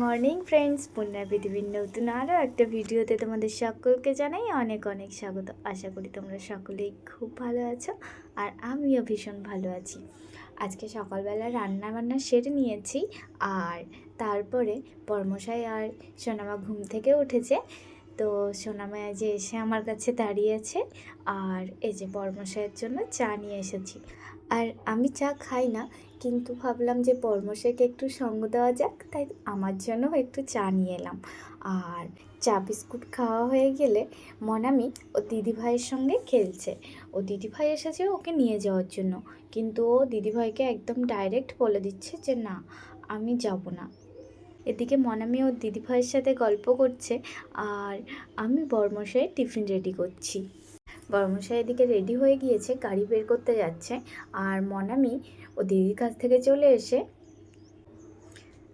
Morning friends পুণ্যা পৃথিবীর নতুন আরও একটা ভিডিওতে তোমাদের সকলকে জানাই অনেক অনেক স্বাগত। আশা করি তোমরা সকলেই খুব ভালো আছো আর আমিও ভীষণ ভালো আছি। আজকে সকালবেলা রান্না বান্না সেরে নিয়েছি আর তারপরে পরমশাই আর সোনামা ঘুম থেকে উঠেছে। তো সোনামা যে এসে আমার কাছে দাঁড়িয়েছে আর এই যে পরমশাইয়ের জন্য চা নিয়ে এসেছি। আর আমি চা খাই না, কিন্তু ভাবলাম যে পরমশাইকে একটু সঙ্গ দেওয়া যাক, তাই আমার জন্য একটু চা নিয়ে এলাম। আর চা বিস্কুট খাওয়া হয়ে গেলে মনামি ও দিদিভাইয়ের সঙ্গে খেলছে। ও দিদিভাই এসেছে ওকে নিয়ে যাওয়ার জন্য, কিন্তু ও দিদিভাইকে একদম ডাইরেক্ট বলে দিচ্ছে যে না, আমি যাব না। এদিকে মনামি ওর দিদিভাইয়ের সাথে গল্প করছে, আর আমি বর্মশাইয়ের টিফিন রেডি করছি। বর্মশাই এদিকে রেডি হয়ে গিয়েছে, গাড়ি বের করতে যাচ্ছে। আর মনামি ও দিদির কাছ থেকে চলে এসে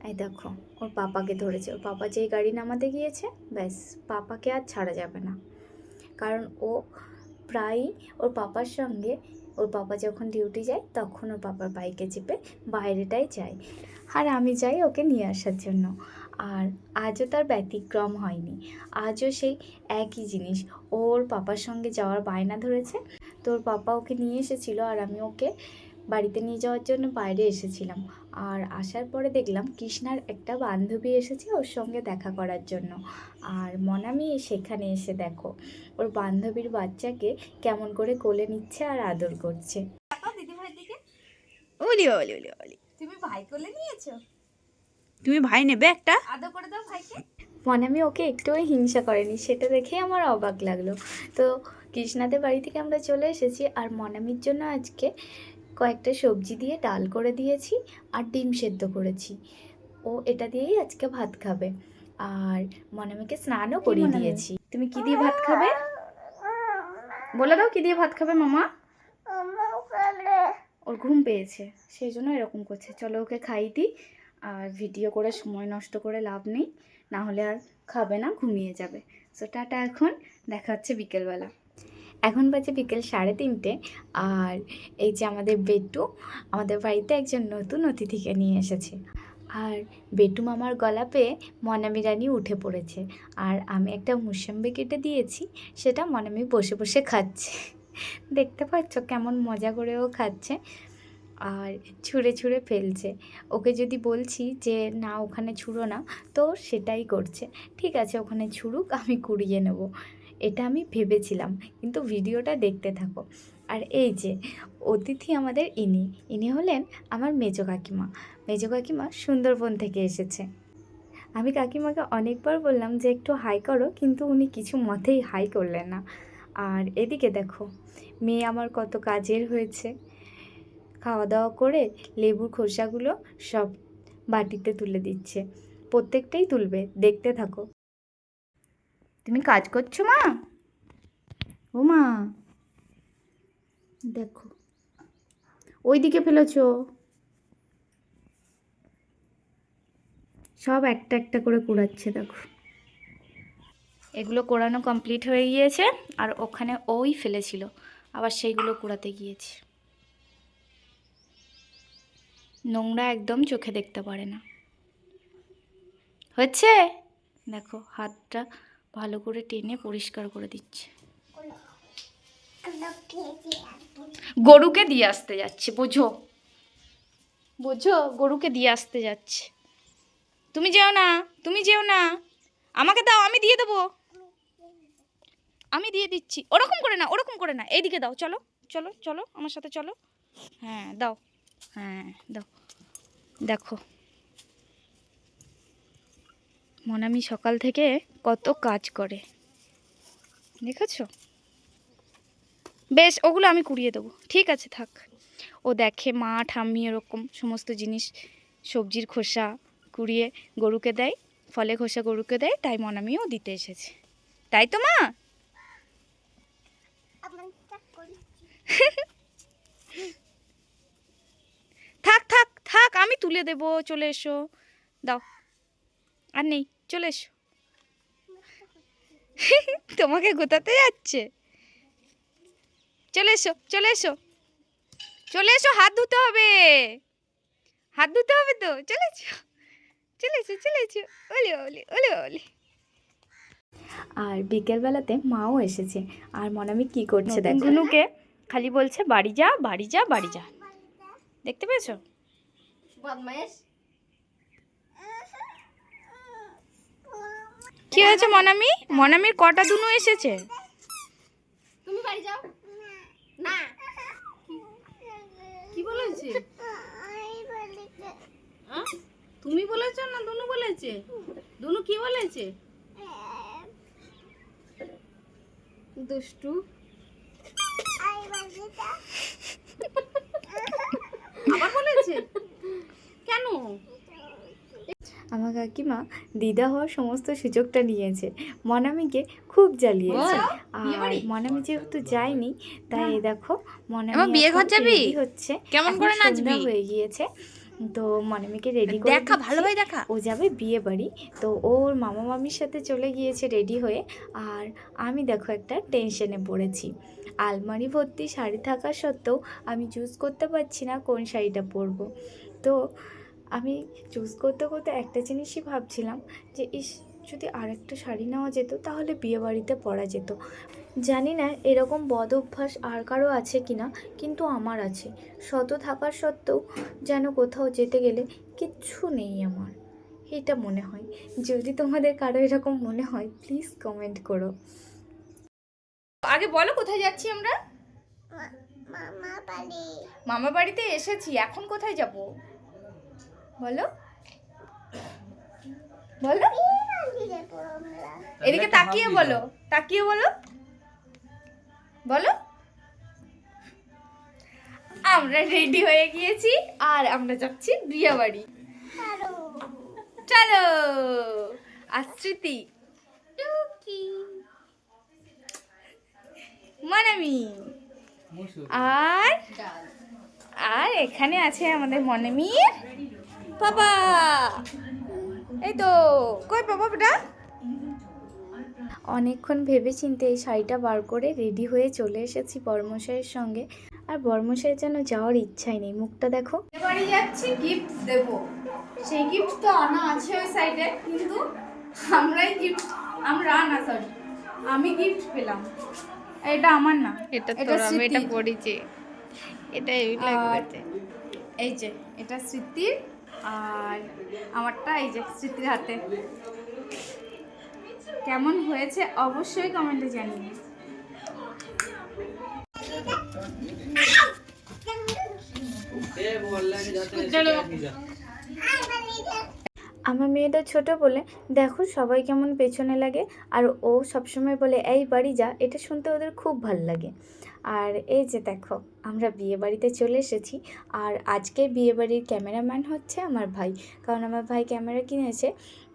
এই দেখো, ওর পাপাকে ধরেছে। ওর পাপা যেই গাড়ি নামাতে গিয়েছে, ব্যাস, পাপাকে আর ছাড়া যাবে না। কারণ ও প্রায়ই ওর পাপার সঙ্গে, ওর পাপা যখন ডিউটি যায়, তখন ওর পাপার বাইকে চেপে বাইরেটাই যায়। আর আমি যাই ওকে নিয়ে আসার জন্য। আর আজও তার ব্যতিক্রম হয়নি। আজও সেই একই জিনিস। ওর পাপার সঙ্গে যাওয়ার বায়না ধরেছে। তো ওর পাপা ওকে নিয়ে এসেছিল আর আমি ওকে বাড়িতে নিয়ে যাওয়ার জন্য বাইরে এসেছিলাম। আর আসার পরে দেখলাম কৃষ্ণার একটা বান্ধবী এসেছে ওর সঙ্গে দেখা করার জন্য। আর মনামি সেখানে এসে দেখো, ওর বান্ধবীর বাচ্চাকে কেমন করে কোলে নিচ্ছে আর আদর করছে। ওলি ওলি ওলি ওলি তুমি ভাই কোলে নিয়েছো? তুমি ভাই নেবে একটা? আদর করে দাও ভাইকে। মনামি ওকে একটুও হিংসা করেনি সেটা দেখেই আমার অবাক লাগল। তো কৃষ্ণাদের বাড়ি থেকে আমরা চলে এসেছি আর মনামির জন্য আজকে কয়েকটা সবজি দিয়ে ডাল করে দিয়েছি আর ডিম সেদ্ধ করেছি। ও এটা দিয়েই আজকে ভাত খাবে। আর মনামিকে স্নানও করিয়ে দিয়েছি। তুমি কি দিয়ে ভাত খাবে? বলে দাও কি দিয়ে ভাত খাবে মামা? ওর ঘুম পেয়েছে, সেই জন্য এরকম করছে। চলো ওকে খাই দিই, আর ভিডিও করে সময় নষ্ট করে লাভ নেই, না হলে আর খাবে না, ঘুমিয়ে যাবে। সো টাটা এখন, দেখা হচ্ছে বিকেলবেলা। এখন বাজে বিকেল সাড়ে তিনটে, আর এই যে আমাদের বেটু, আমাদের বাড়িতে একজন নতুন অতিথিকে নিয়ে এসেছে। আর বেটু মামার গলা পেয়ে মনামি রানী উঠে পড়েছে, আর আমি একটা মুসাম্বি কেটে দিয়েছি, সেটা মনামি বসে বসে খাচ্ছে। দেখতে পাচ্ছ কেমন মজা করে ও খাচ্ছে আর ছুঁড়ে ছুঁড়ে ফেলছে। ওকে যদি বলছি যে, না, ওখানে ছুঁড়ো না, তো সেটাই করছে। ঠিক আছে, ওখানে ছুড়ুক, আমি কুড়িয়ে নেব। এটা আমি ভেবেছিলাম, কিন্তু ভিডিওটা দেখতে থাকো। আর এই যে, অতিথি আমাদের ইনি। ইনি হলেন আমার মেজো কাকিমা। মেজো কাকিমা সুন্দরবন থেকে এসেছে। আমি কাকিমাকে অনেকবার বললাম যে, একটু হাই করো, কিন্তু উনি কিছু মতেই হাই করলেন না। আর এদিকে দেখো, মেয়ে আমার কত কাজের হয়েছে। খাওয়া দাওয়া করে লেবুর খোসাগুলো সব বাটিতে তুলে দিচ্ছে। প্রত্যেকটাই তুলবে, দেখতে থাকো। তুমি কাজ করছ, মা? ও মা, দেখো। ওই দিকে ফেলেছো? সব একটা একটা করে কুড়াচ্ছে, দেখো। এগুলো কোড়ানো কমপ্লিট হয়ে গিয়েছে আর ওখানে ওই ফেলেছিল, আবার সেইগুলো কুড়াতে গিয়েছে। নোংরা একদম চোখে দেখতে পারে না। হচ্ছে? দেখো, হাতটা ভালো করে টেনে পরিষ্কার করে দিচ্ছে। গরুকে দিয়ে আসতে যাচ্ছে, বোঝো? বোঝো? গরুকে দিয়ে আসতে যাচ্ছে। তুমি যেও না, তুমি যেও না। আমাকে দাও, আমি দিয়ে দেবো। আমি দিয়ে দিচ্ছি। ওরকম করে না, ওরকম করে না। এইদিকে দাও, চলো চলো চলো, আমার সাথে চলো। হ্যাঁ দাও। হ্যাঁ দাও। দেখো। মনামি সকাল থেকে কত কাজ করে। দেখেছ? বেশ, ওগুলো আমি কুড়িয়ে দেবো। ঠিক আছে, থাক। ও দেখে, মা, ঠাম্মি এরকম সমস্ত জিনিস, সবজির খোসা কুড়িয়ে গরুকে দেয় ফলে খোসা গরুকে দেয়, তাই মনামিও দিতে এসেছে। তাই তো, মা? থাক থাক থাক, আমি তুলে দেব, চলে এসো। দাও। আর নেই, চলে এসো। তোমাকে গোতাতে যাচ্ছে। চলে এসো চলে এসো। চলে এসো, হাত ধুতে হবে। হাত ধুতে হবে তো? চলে এসো। চলে চলে ওলি ওলি ওলি ওলি। আর বিকেলবেলাতে মাও এসেছে। আর মনামি কি করছে দেখো। গুনুকে খালি বলছে বাড়ি যা বাড়ি যা বাড়ি যা। দেখতে পেয়েছ? কি হয়েছে মনামি? মনামির কটা দুনু এসেছে? তুমি বাড়ি যাও। না। কি বলেছে? তুমি বলেছ না দুনু বলেছে? দুনু কি বলেছে? দুষ্টু। আবার বলেছে? কেন? আমার কাকিমা দিদা হওয়ার সমস্ত সুযোগটা নিয়েছে। মনামিকে খুব জ্বালিয়েছে। আর মনামি যেহেতু যায়নি তাই দেখো মনামি বিয়ে ঘর যাবি? হচ্ছে। কেমন করে নাচবি? হয়ে গিয়েছে। তো মনামিকে রেডি করে দেখা ভালো ভালোভাবে দেখা। ও যাবে বিয়ে বাড়ি। তো ওর মামা মামির সাথে চলে গিয়েছে রেডি হয়ে। আর আমি দেখো একটা টেনশনে পড়েছি। আলমারি ভর্তি শাড়ি থাকা সত্ত্বেও আমি চুজ করতে পারছি না কোন শাড়িটা পরবো। তো আমি চুজ করতে করতে একটা জিনিসই ভাবছিলাম যে ইস যদি আরেকটা শাড়ি নেওয়া যেত তাহলে বিয়েবাড়িতে পরা যেত। জানি না এরকম বদ অভ্যাস আর কারও আছে কি না কিন্তু আমার আছে। শত থাকার সত্ত্বেও যেন কোথাও যেতে গেলে কিচ্ছু নেই আমার। এটা মনে হয়। যদি তোমাদের কারও এরকম মনে হয় প্লিজ কমেন্ট করো। আগে বলো কোথায় যাচ্ছি আমরা? মামা বাড়িতে এসেছি এখন কোথায় যাব? বলো। বলো। এদিকে তাকিয়ে বলো। তাকিয়ে বলো। বলো। আমরা রেডি হয়ে গিয়েছি আর আমরা যাচ্ছি বিয়ে বাড়ি চলো। আর স্মৃতি টুকি মনামি আর আর এখানে আছে আমাদের মনামির বাবা এই তো কই বাবাটা অনেকক্ষণ ভেবে চিন্তে এই শাড়িটা বার করে রেডি হয়ে চলে এসেছি বর্মশাইয়ের সঙ্গে। আর বর্মশাইয়ের যেন যাওয়ার ইচ্ছাই নেই মুখটা দেখো। বাড়ি যাচ্ছি গিফট দেব। সেই গিফট তো আনা আছে ওই সাইডে কিন্তু আমরাই গিফট আমরা না সরি আমি গিফট পেলাম। এটা আমার না এটা তোর আমি এটা। পড়েছি। এটা এই লাগবে। এই যে এটা স্মৃতির আর আমারটা এই যে স্মৃতির হাতে। কেমন হয়েছে অবশ্যই কমেন্টে জানিয়ে। আমার মেয়েটা ছোট বলে, দেখো সবাই কেমন পেছনে লাগে। আর ও সবসময় বলে, এই বাড়ি যা। এটা শুনতে ওদের খুব ভালো লাগে। আর এই যে দেখো, আমরা বিয়ে বাড়িতে চলে এসেছি। আর আজকে বিয়ে বাড়ির ক্যামেরাম্যান হচ্ছে আমার ভাই। কারণ আমার ভাই ক্যামেরা কিনেছে,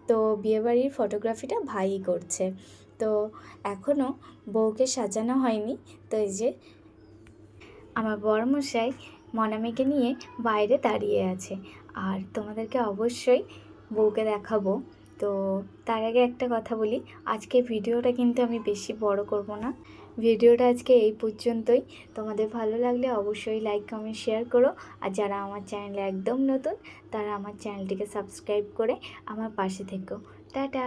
তো বিয়ে বাড়ির ফটোগ্রাফিটা ভাইই করছে। তো এখনও বউকে সাজানো হয়নি। তো এই যে আমার বরমশাই মনামিকে নিয়ে বাইরে দাঁড়িয়ে আছে। আর তোমাদেরকে অবশ্যই বউকে দেখাবো। তো তার আগে একটা কথা বলি আজকে ভিডিওটা কিন্তু আমি বেশি বড় করব না। ভিডিওটা আজকে এই পর্যন্তই। তোমাদের ভালো লাগলে অবশ্যই লাইক কমেন্ট শেয়ার করো। আর যারা আমার চ্যানেলে একদম নতুন, তারা আমার চ্যানেলটিকে সাবস্ক্রাইব করে আমার পাশে থেকো। টাটা!